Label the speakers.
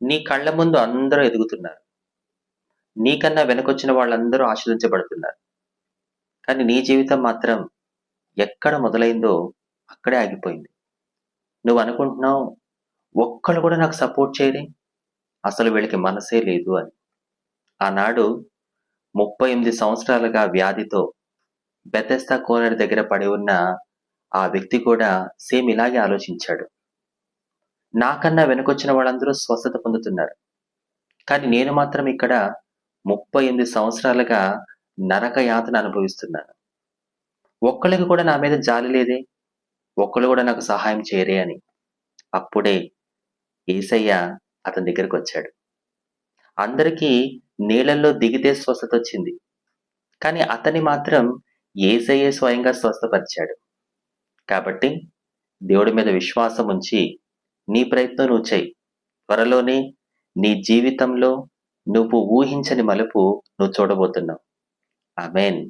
Speaker 1: నీ కళ్ళ ముందు అందరూ ఎదుగుతున్నారు. నీకన్నా వెనకొచ్చిన వాళ్ళందరూ ఆశీర్వించబడుతున్నారు కానీ నీ జీవితం మాత్రం ఎక్కడ మొదలైందో అక్కడే ఆగిపోయింది. నువ్వు అనుకుంటున్నావు ఒక్కళ్ళు కూడా నాకు సపోర్ట్ చేయరే అసలు వీళ్ళకి మనసే లేదు అని. ఆనాడు ముప్పై ఎనిమిది సంవత్సరాలుగా వ్యాధితో బెతెస్తా కోనర్ దగ్గర పడి ఉన్న ఆ వ్యక్తి కూడా సేమ్ ఇలాగే ఆలోచించాడు. నాకన్నా వెనకొచ్చిన వాళ్ళందరూ స్వస్థత పొందుతున్నారు. కానీ నేను మాత్రం ఇక్కడ ముప్పై ఎనిమిది సంవత్సరాలుగా నరక యాతన అనుభవిస్తున్నాను. ఒక్కళ్ళకి కూడా నా మీద జాలి లేదే? ఒక్కళ్ళు కూడా నాకు సహాయం చేయరే అని. అప్పుడే ఏసయ్య అతని దగ్గరికి వచ్చాడు. అందరికీ నీళ్ళల్లో దిగితే స్వస్థత వచ్చింది. కానీ అతని మాత్రం ఏసయ్యే స్వయంగా స్వస్థపరిచాడు. కాబట్టి దేవుడి మీద విశ్వాసం ఉంచి నీ ప్రయత్నం నువ్వు చెయ్యి త్వరలోనే నీ జీవితంలో నువ్వు ఊహించని మలుపు నువ్వు చూడబోతున్నావు. ఆమెన్.